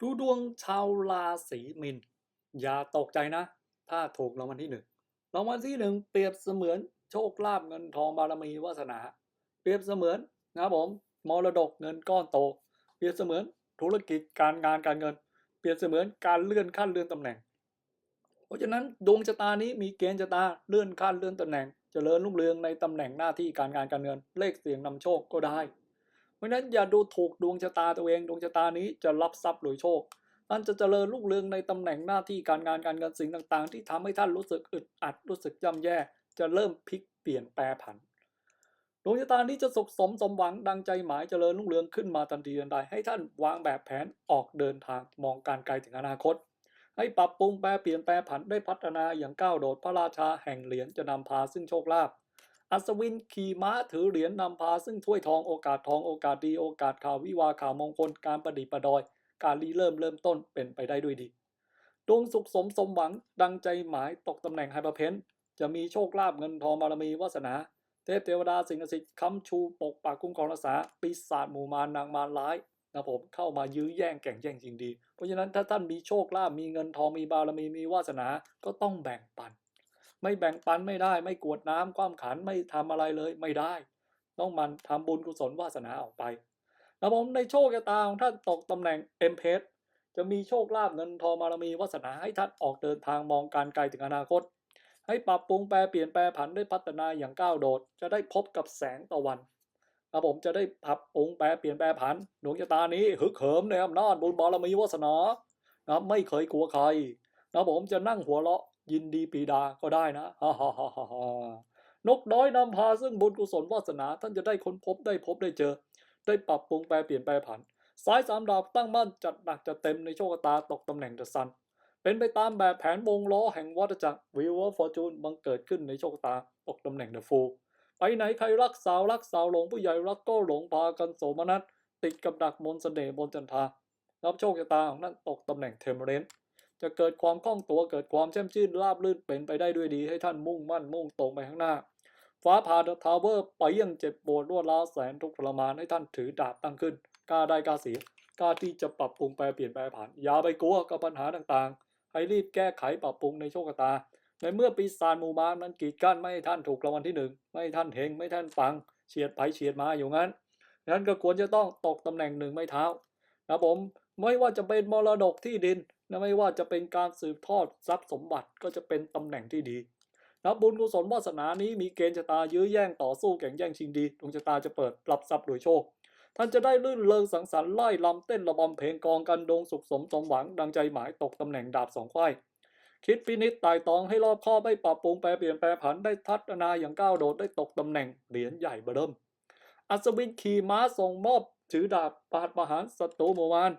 ดูดวงชาวราศีมีนอย่าตกใจนะ ถ้าถูกรางวัลที่หนึ่งรางวัลที่หนึ่งเปรียบเสมือนโชคลาภเงินทองบารมีวาสนา เปรียบเสมือนนะครับผมมรดกเงินก้อนโต เปรียบเสมือนธุรกิจการงานการเงิน เปรียบเสมือนการเลื่อนขั้นเลื่อนตำแหน่ง เพราะฉะนั้นดวงชะตานี้มีเกณฑ์ชะตาเลื่อนขั้นเลื่อนตำแหน่งเจริญรุ่งเรืองในตำแหน่งหน้าที่การงานการเงิน เลขเสียงนำโชคก็ได้ ราะฉะนั้นอย่าดูถูกดวงชะตาตัวเองดวงชะตานี้จะรับทรัพย์หรือโชคท่านจะเจริญรุ่งเรืองในตำแหน่งหน้าที่การงานการเงินสิ่งต่างๆ ที่ทำให้ท่านรู้สึกอึดอัดรู้สึกย่ำแย่ จะเริ่มพลิกเปลี่ยนแปรผันดวงชะตานี้จะสุขสมสมหวังดังใจหมายเจริญรุ่งเรืองขึ้นมาทันทีทันใดให้ท่านวางแบบแผนออกเดินทางมองการไกลถึงอนาคต ให้ปรับปรุงแปรเปลี่ยนแปรผันได้พัฒนาอย่างก้าวโดดพระราชาแห่งเหรียญจะนำพาซึ่งโชคลาภ อัศวินขี่ม้าถือเหรียญนำพา ซึ่งถ้วยทองโอกาสทองโอกาสดีโอกาสข่าววิวาข่าวมงคลการประดิประดอย การรีเริ่มเริ่มต้นเป็นไปได้ด้วยดีดวงสุขสมสมหวังดังใจหมายตกตำแหน่งไฮเปอร์เพนจะมีโชคลาภเงินทองบารมีวาสนา เทพเทวดาสิงศักดิ์สิทธิ์ค้ำชูปกปักคุ้มครองรักษาปีศาจหมู่มารนางมารร้ายนะผมเข้ามายื้อแย่งแข่งแย่งจริงดี เพราะฉะนั้นถ้าท่านมีโชคลาภมีเงินทองมีบารมีมีวาสนาก็ต้องแบ่งปัน ไม่แบ่งปันไม่ได้ ไม่กวดน้ำคว่ำขันไม่ทำอะไรเลยไม่ได้ ต้องมันทำบุญกุศลวาสนาออกไปนะผมในโชคชะตาของท่านตกตำแหน่งเอ็มเพสจะมีโชคลาภเงินทองบารมีวาสนาให้ท่านออกเดินทางมองการไกลถึงอนาคต ให้ปรับปรุงแปลเปลี่ยนแปลผันได้พัฒนาอย่างก้าวโดด จะได้พบกับแสงตะวันนะผมจะได้ปรับปรุงแปลเปลี่ยนแปลผันดวงชะตานี้ฮึกเหิมในอำนาจบุญบารมีวาสนานะไม่เคยกลัวใครนะผมจะนั่งหัวเราะ ยินดีปีดาก็ได้นะฮ่าฮ่าฮ่าฮ่านกน้อยนำพาซึ่งบุญกุศลวาสนาท่านจะได้ค้นพบได้พบได้เจอ ได้ปรับปรุงแปลเปลี่ยนแปลผัน สายสามดาวตั้งมั่นจัดหนักจัดเต็มในโชคตาตกตำแหน่งเดอะซัน เป็นไปตามแบบแผนวงล้อแห่งวัฏจักรวิวฟอร์จูนบังเกิดขึ้นในโชคตาตกตำแหน่งเดอะฟูไปไหนใครรักสาวรักสาวหลงผู้ใหญ่รักก็หลงพากันโสมนัสติดกับดักมนต์เสน่ห์บนจันทารับโชคชะตาของนั่นตกตำแหน่งเทมเรน จะเกิดความคล่องตัวเกิดความแช่มชื่นราบรื่นเป็นไปได้ด้วยดี ให้ท่านมุ่งมั่นมุ่งตรงไปข้างหน้า ฟ้าผ่าทาวเวอร์ไปยังเจ็บปวดรวดร้าวแสนทุกข์ทรมานให้ท่านถือดาบตั้งขึ้นกล้าได้กล้าเสียกล้าที่จะปรับปรุงแปลเปลี่ยนแปลผ่าน อย่าไปกลัวกับปัญหาต่างๆ ให้รีบแก้ไขปรับปรุงในโชคชะตา ในเมื่อปีศาจมูมารนั้นกีดกั้นไม่ให้ท่านถูกรางวัลที่หนึ่งไม่ให้ท่านเฮงไม่ให้ท่านฟังเฉียดไปเฉียดมาอยู่งั้นนั้นก็ควรจะต้องตกตำแหน่งหนึ่งไม่เท้านะผมไม่ว่าจะเป็นมรดกที่ดินนะไม่ว่าจะเป็นการสืบทอดทรัพย์สมบัติก็จะเป็นตำแหน่งที่ดีนะบุญกุศลวาสนานี้มีเกณฑ์ชะตายื้อแย่งต่อสู้แข่งแย่งชิงดีดวงชะตาจะเปิดรับทรัพย์โดยโชค ท่านจะได้ลื่นเริงสังสรรค์ไล่ลำเต้นระบำเพลงกองกันดงสุขสมสมหวังดังใจหมายตกตำแหน่งดาบสองควายคิดพินิจไต่ตองให้รอบคอบให้ปรับปรุงแปลเปลี่ยนแปลผันได้ทัศนาอย่างก้าวโดดได้ตกตำแหน่งเหรียญใหญ่เบิ่มอัศวินขี่ม้าส่งมอบถือดาบปาดประหารศัตรูหมู่มาร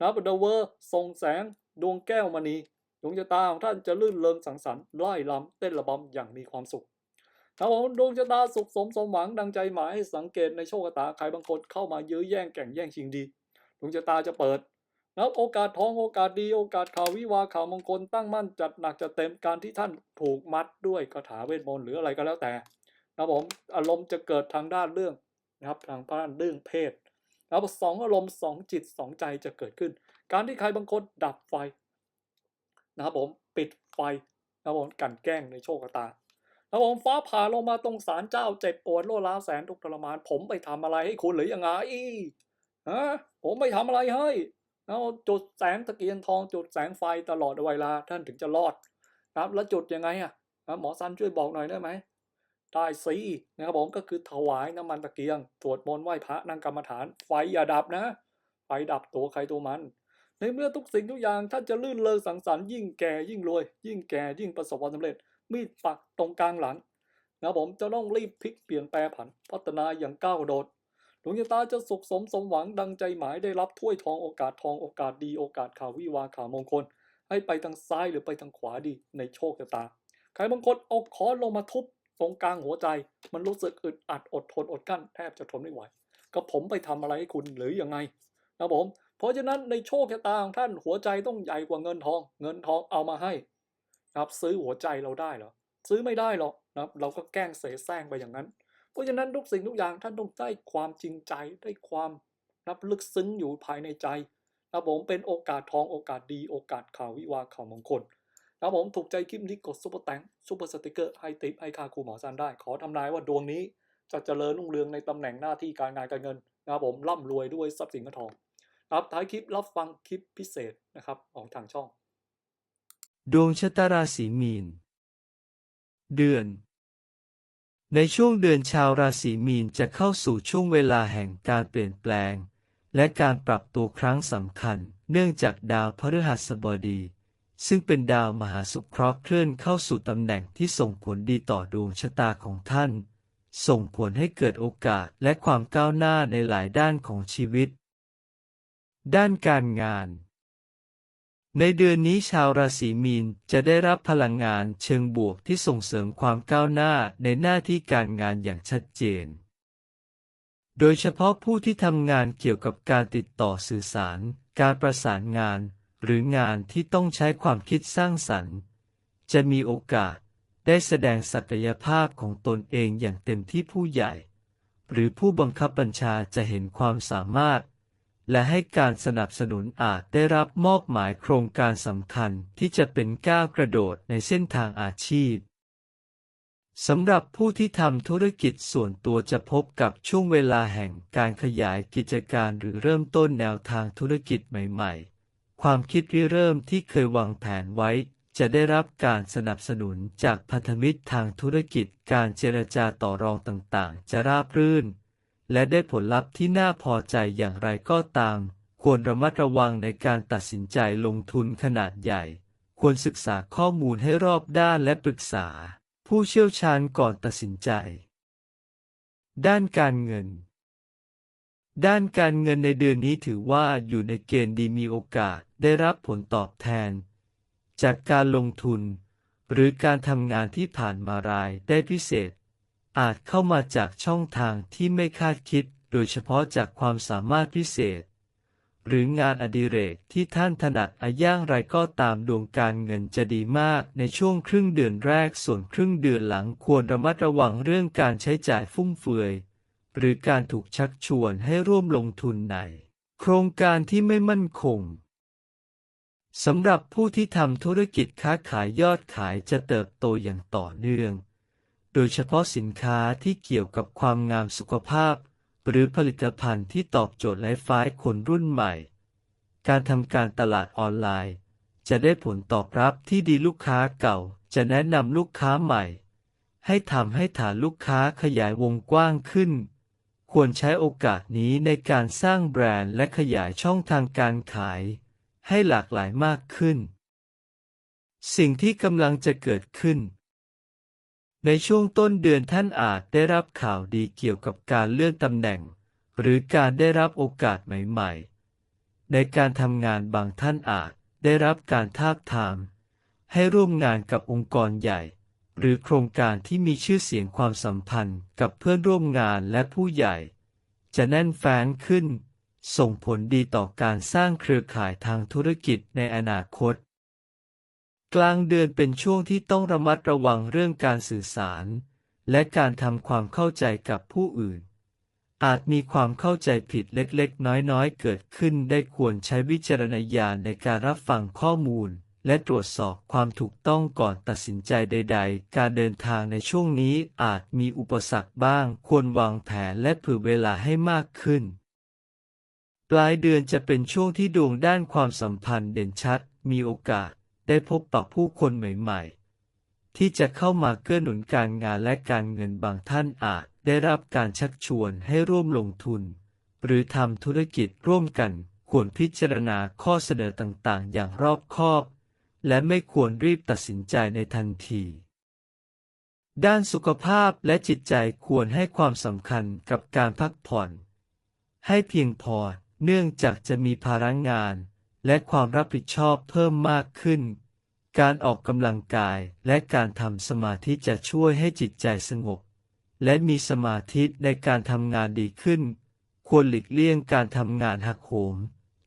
นับเดเวอร์ส่งแสง ดวงแก้วมณีดวงชะตาของท่านจะลื่นเริงสังสรรค์ไล่ลำเต้นระบำอย่างมีความสุขครับผมดวงชะตาสุขสมสมหวังดังใจหมายให้สังเกตในโชคชะตาใครบางคนเข้ามายื้อแย่งแข่งแย่งชิงดีดวงชะตาจะเปิดแล้วโอกาสทองโอกาสดี โอกาสข่าววิวาข่าวมงคลตั้งมั่นจัดหนักจัดเต็มการที่ท่านถูกมัดด้วยคาถาเวทมนต์หรืออะไรก็แล้วแต่นับผมอารมณ์จะเกิดทางด้านเรื่องนะครับทางด้านเรื่องเพศ แล้วสองอารมณ์สองจิตสองใจจะเกิดขึ้น การที่ใครบางคนดับไฟนะครับผมปิดไฟนะครับผมกันแกล้งในโชคชะตาแล้วผมฟ้าผ่าลงมาตรงศาลเจ้าเจ็บปวดโลล้าแสนทุกทรมาน ผมไปทำอะไรให้คุณหรือยังไงฮะผมไม่ทำอะไรให้แล้วจุดแสงตะเกียงทองจุดแสงไฟตลอดเวลาท่านถึงจะรอดนะครับแล้วจุดยังไงอะนะหมอซันช่วยบอกหน่อยได้ไหม ได้สินะครับผมก็คือถวายน้ำมันตะเกียงสวดมนต์ไหว้พระนั่งกรรมฐาน ไฟอย่าดับนะ ไฟดับตัวใครตัวมัน ในเมื่อทุกสิ่งทุกอย่างท่านจะลื่นเลงสังสรรค์ยิ่งแก่ยิ่งรวย ยิ่งแก่ยิ่งประสบความสำเร็จ มีดปักตรงกลางหลังนะผมจะต้องรีบพลิกเปลี่ยนแปลผัน พัฒนาอย่างก้าวโดดดวงชะตาจะสุขสมสมหวังดังใจหมายได้รับถ้วยทองโอกาสทองโอกาสดีโอกาสข่าววิวาข่าวมงคล ให้ไปทางซ้ายหรือไปทางขวาดีในโชคชะตาใครบางคนเอาค้อนลงมาทุบ ตรงกลางหัวใจ มันรู้สึกอึดอัดอดทนอดกั้นแทบจะทนไม่ไหวก็ผมไปทำอะไรให้คุณหรือยังไงนะผม เพราะฉะนั้นในโชคชะตาของท่านหัวใจต้องใหญ่กว่าเงินทอง เงินทองเอามาให้นะครับซื้อหัวใจเราได้เหรอซื้อไม่ได้หรอกนะครับเราก็แกล้งเสแสร้งไปอย่างนั้น เพราะฉะนั้นทุกสิ่งทุกอย่างท่านต้องได้ความจริงใจได้ความรับลึกซึ้งอยู่ภายในใจนะผมเป็นโอกาสทองโอกาสดีโอกาสข่าววิวาข่าวมงคล ครับผมถูกใจคลิปนี้กดซุปเปอร์แตงซุปเปอร์สติกเกอร์ให้ติปให้ค่าครูหมอซันได้ ขอทำนายว่าดวงนี้จะเจริญรุ่งเรืองในตำแหน่งหน้าที่การงานการเงินนะครับผมร่ำรวยด้วยทรัพย์สินเงินทองครับท้ายคลิปรับฟังคลิปพิเศษนะครับของทางช่อง ดวงชะตาราศีมีน เดือน ในช่วงเดือนชาวราศีมีนจะเข้าสู่ช่วงเวลาแห่งการเปลี่ยนแปลง และการปรับตัวครั้งสำคัญ เนื่องจากดาวพฤหัสบดี ซึ่งเป็นดาวมหาสุเคราะห์เคลื่อนเข้าสู่ตำแหน่งที่ส่งผลดีต่อดวงชะตาของท่าน ส่งผลให้เกิดโอกาสและความก้าวหน้าในหลายด้านของชีวิต ด้านการงาน ในเดือนนี้ชาวราศีมีนจะได้รับพลังงานเชิงบวกที่ส่งเสริมความก้าวหน้าในหน้าที่การงานอย่างชัดเจน โดยเฉพาะผู้ที่ทำงานเกี่ยวกับการติดต่อสื่อสาร การประสานงาน หรืองานที่ต้องใช้ความคิดสร้างสรรค์ จะมีโอกาสได้แสดงศักยภาพของตนเองอย่างเต็มที่ผู้ใหญ่ หรือผู้บังคับบัญชาจะเห็นความสามารถ และให้การสนับสนุนอาจได้รับมอบหมายโครงการสำคัญที่จะเป็นก้าวกระโดดในเส้นทางอาชีพสำหรับผู้ที่ทำธุรกิจส่วนตัวจะพบกับช่วงเวลาแห่งการขยายกิจการหรือเริ่มต้นแนวทางธุรกิจใหม่ ๆ ความคิดริเริ่มที่เคยวางแผนไว้ จะได้รับการสนับสนุนจากพันธมิตรทางธุรกิจการเจรจาต่อรองต่างๆ จะราบรื่น และได้ผลลัพธ์ที่น่าพอใจอย่างไรก็ตาม ควรระมัดระวังในการตัดสินใจลงทุนขนาดใหญ่ ควรศึกษาข้อมูลให้รอบด้านและปรึกษา ผู้เชี่ยวชาญก่อนตัดสินใจ ด้านการเงิน ด้านการเงินในเดือนนี้ถือว่าอยู่ในเกณฑ์ดีมีโอกาสได้รับผลตอบแทน จากการลงทุน หรือการทำงานที่ผ่านมารายได้พิเศษ อาจเข้ามาจากช่องทางที่ไม่คาดคิด โดยเฉพาะจากความสามารถพิเศษ หรืองานอดิเรกที่ท่านถนัดอาย่างไรก็ตามดวงการเงินจะดีมากในช่วงครึ่งเดือนแรกส่วนครึ่งเดือนหลังควรระมัดระวังเรื่องการใช้จ่ายฟุ่มเฟือย หรือการถูกชักชวนให้ร่วมลงทุนใน โครงการที่ไม่มั่นคงสำหรับผู้ที่ทำธุรกิจค้าขายยอดขายจะเติบโตอย่างต่อเนื่อง โดยเฉพาะสินค้าที่เกี่ยวกับความงามสุขภาพ หรือผลิตภัณฑ์ที่ตอบโจทย์ไลฟ์สไตล์คนรุ่นใหม่ การทำการตลาดออนไลน์ จะได้ผลตอบรับที่ดีลูกค้าเก่า จะแนะนำลูกค้าใหม่ ให้ทำให้ฐานลูกค้าขยายวงกว้างขึ้น ควรใช้โอกาสนี้ในการสร้างแบรนด์และขยายช่องทางการขาย ให้หลากหลายมากขึ้น สิ่งที่กำลังจะเกิดขึ้น ในช่วงต้นเดือนท่านอาจได้รับข่าวดีเกี่ยวกับการเลื่อนตำแหน่ง หรือการได้รับโอกาสใหม่ๆ ในการทำงานบางท่านอาจได้รับการทาบทาม ให้ร่วมงานกับองค์กรใหญ่ หรือโครงการที่มีชื่อเสียงความสัมพันธ์กับเพื่อนร่วมงานและผู้ใหญ่ จะแน่นแฟ้นขึ้น ส่งผลดีต่อการสร้างเครือข่ายทางธุรกิจในอนาคต กลางเดือนเป็นช่วงที่ต้องระมัดระวังเรื่องการสื่อสาร และการทำความเข้าใจกับผู้อื่น อาจมีความเข้าใจผิดเล็กๆ น้อยๆ เกิดขึ้นได้ควรใช้วิจารณญาณในการรับฟังข้อมูล และตรวจสอบความถูกต้องก่อนตัดสินใจใด ๆ การเดินทางในช่วงนี้อาจมีอุปสรรคบ้าง ควรวางแผนและเผื่อเวลาให้มากขึ้น ปลายเดือนจะเป็นช่วงที่ดวงด้านความสัมพันธ์เด่นชัด มีโอกาสได้พบปะผู้คนใหม่ๆ ที่จะเข้ามาเกื้อหนุนการงานและการเงินบางท่านอาจได้รับการชักชวนให้ร่วมลงทุน หรือทำธุรกิจร่วมกัน ควรพิจารณาข้อเสนอต่างๆ อย่างรอบคอบ และไม่ควรรีบตัดสินใจในทันที ด้านสุขภาพและจิตใจควรให้ความสำคัญกับการพักผ่อน ให้เพียงพอเนื่องจากจะมีภาระงาน และความรับผิดชอบเพิ่มมากขึ้น การออกกำลังกายและการทำสมาธิจะช่วยให้จิตใจสงบ และมีสมาธิในการทำงานดีขึ้น ควรหลีกเลี่ยงการทำงานหักโหม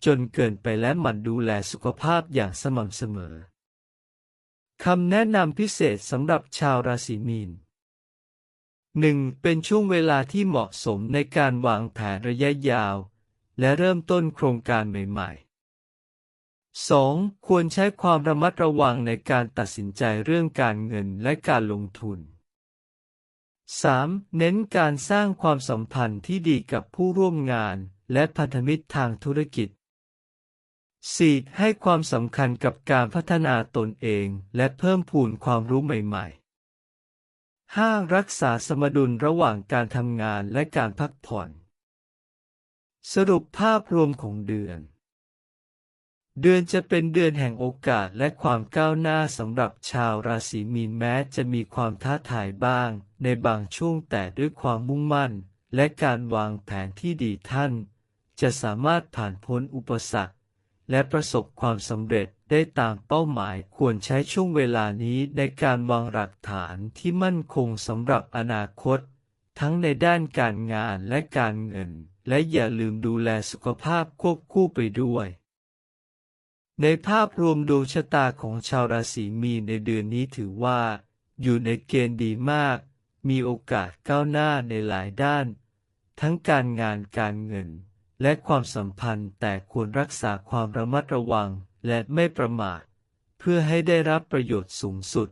จนเกินไปและหมั่นดูแลสุขภาพอย่างสม่ำเสมอคำแนะนำพิเศษสำหรับชาวราศีมีน 1. เป็นช่วงเวลาที่เหมาะสมในการวางแผนระยะยาว และเริ่มต้นโครงการใหม่ 2. ควรใช้ความระมัดระวังในการตัดสินใจเรื่องการเงินและการลงทุน 3. เน้นการสร้างความสัมพันธ์ที่ดีกับผู้ร่วมงานและพันธมิตรทางธุรกิจ 4. ให้ความสำคัญกับการพัฒนาตนเองและเพิ่มพูนความรู้ใหม่ๆ 5. รักษาสมดุลระหว่างการทำงานและการพักผ่อน สรุปภาพรวมของเดือน เดือนจะเป็นเดือนแห่งโอกาสและความก้าวหน้าสำหรับชาวราศีมีนแม้จะมีความท้าทายบ้าง ในบางช่วงแต่ด้วยความมุ่งมั่น และการวางแผนที่ดีท่าน จะสามารถผ่านพ้นอุปสรรค และประสบความสำเร็จได้ตามเป้าหมายควรใช้ช่วงเวลานี้ในการวางหลักฐานที่มั่นคงสำหรับอนาคต ทั้งในด้านการงานและการเงิน และอย่าลืมดูแลสุขภาพควบคู่ไปด้วย ในภาพรวมดวงชะตาของชาวราศีมีนในเดือนนี้ถือว่า อยู่ในเกณฑ์ดีมาก มีโอกาสก้าวหน้าในหลายด้าน ทั้งการงานการเงิน และความสัมพันธ์แต่ควรรักษาความระมัดระวังและไม่ประมาท เพื่อให้ได้รับประโยชน์สูงสุด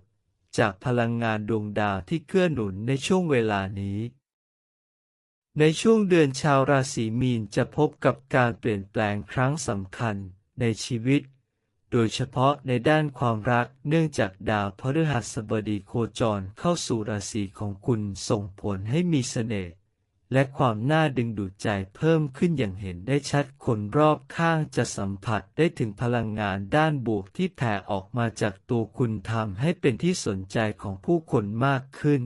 จากพลังงานดวงดาวที่เกื้อหนุนในช่วงเวลานี้ ในช่วงเดือนชาวราศีมีนจะพบกับการเปลี่ยนแปลงครั้งสำคัญในชีวิต โดยเฉพาะในด้านความรักเนื่องจากดาวพฤหัสบดีโคจรเข้าสู่ราศีของคุณส่งผลให้มีเสน่ห์ และความน่าดึงดูดใจเพิ่มขึ้นอย่างเห็นได้ชัดคนรอบข้างจะสัมผัสได้ถึงพลังงานด้านบวกที่แผ่ออกมาจากตัวคุณทำให้เป็นที่สนใจของผู้คนมากขึ้น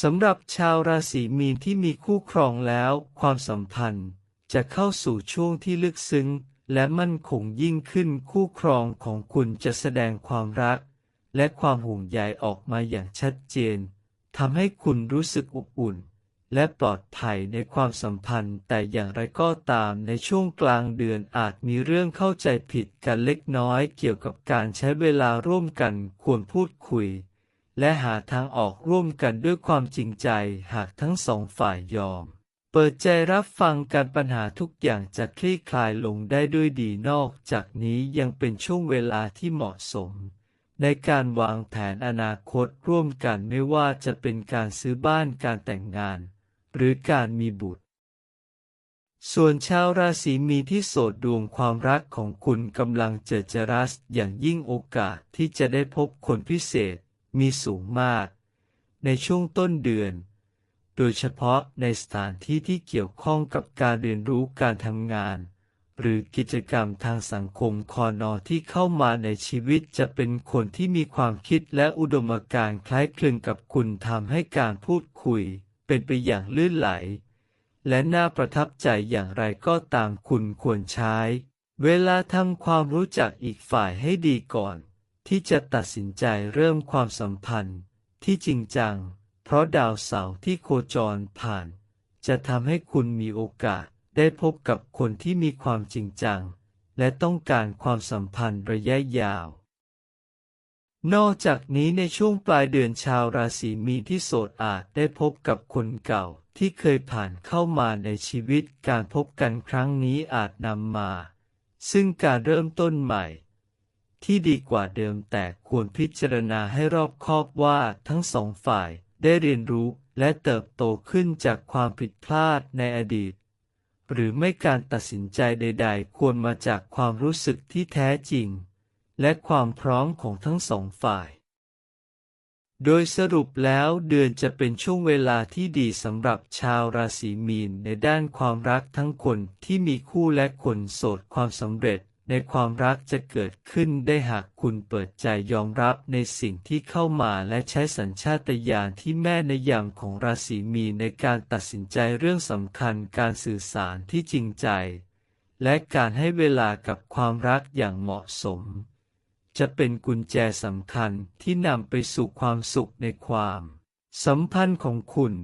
สำหรับชาวราศีมีนที่มีคู่ครองแล้ว ความสัมพันธ์จะเข้าสู่ช่วงที่ลึกซึ้ง และมั่นคงยิ่งขึ้นคู่ครองของคุณจะแสดงความรัก และความห่วงใยออกมาอย่างชัดเจนทำให้คุณรู้สึกอบอุ่น และปลอดภัยในความสัมพันธ์ แต่อย่างไรก็ตามในช่วงกลางเดือนอาจมีเรื่องเข้าใจผิดกันเล็กน้อยเกี่ยวกับการใช้เวลาร่วมกันควรพูดคุย และหาทางออกร่วมกันด้วยความจริงใจหากทั้งสองฝ่ายยอม เปิดใจรับฟังการปัญหาทุกอย่างจะคลี่คลายลงได้ด้วยดีนอกจากนี้ยังเป็นช่วงเวลาที่เหมาะสมในการวางแผนอนาคตร่วมกันไม่ว่าจะเป็นการซื้อบ้านการแต่งงาน หรือการมีบุตร ส่วนชาวราศีมีนที่โสดดวงความรักของคุณกำลังเจอจรัสอย่างยิ่งโอกาสที่จะได้พบคนพิเศษมีสูงมาก ในช่วงต้นเดือน โดยเฉพาะในสถานที่ที่เกี่ยวข้องกับการเรียนรู้การทำงาน หรือกิจกรรมทางสังคมคอนอที่เข้ามาในชีวิตจะเป็นคนที่มีความคิดและอุดมการณ์คล้ายคลึงกับคุณทำให้การพูดคุย เป็นไปอย่างลื่นไหล และน่าประทับใจอย่างไรก็ตามคุณควรใช้ เวลาทำความรู้จักอีกฝ่ายให้ดีก่อน ที่จะตัดสินใจเริ่มความสัมพันธ์ที่จริงจัง เพราะดาวเสาร์ที่โคจรผ่าน จะทำให้คุณมีโอกาสได้พบกับคนที่มีความจริงจัง และต้องการความสัมพันธ์ระยะยาว นอกจากนี้ในช่วงปลายเดือนชาวราศีมีนที่โสดอาจได้พบกับคนเก่าที่เคยผ่านเข้ามาในชีวิตการพบกันครั้งนี้อาจนำมา ซึ่งการเริ่มต้นใหม่ ที่ดีกว่าเดิมแต่ควรพิจารณาให้รอบคอบว่าทั้งสองฝ่ายได้เรียนรู้และเติบโตขึ้นจากความผิดพลาดในอดีต หรือไม่การตัดสินใจใด ๆ ควรมาจากความรู้สึกที่แท้จริง และความพร้อมของทั้งสองฝ่าย โดยสรุปแล้วเดือนจะเป็นช่วงเวลาที่ดีสำหรับชาวราศีมีนในด้านความรักทั้งคนที่มีคู่และคนโสดความสำเร็จในความรักจะเกิดขึ้นได้หากคุณเปิดใจยอมรับในสิ่งที่เข้ามาและใช้สัญชาตญาณที่แม่ในยามของราศีมีนในการตัดสินใจเรื่องสำคัญการสื่อสารที่จริงใจ และการให้เวลากับความรักอย่างเหมาะสม จะเป็นกุญแจสำคัญที่นำไปสู่ความสุขในความสัมพันธ์ของคุณ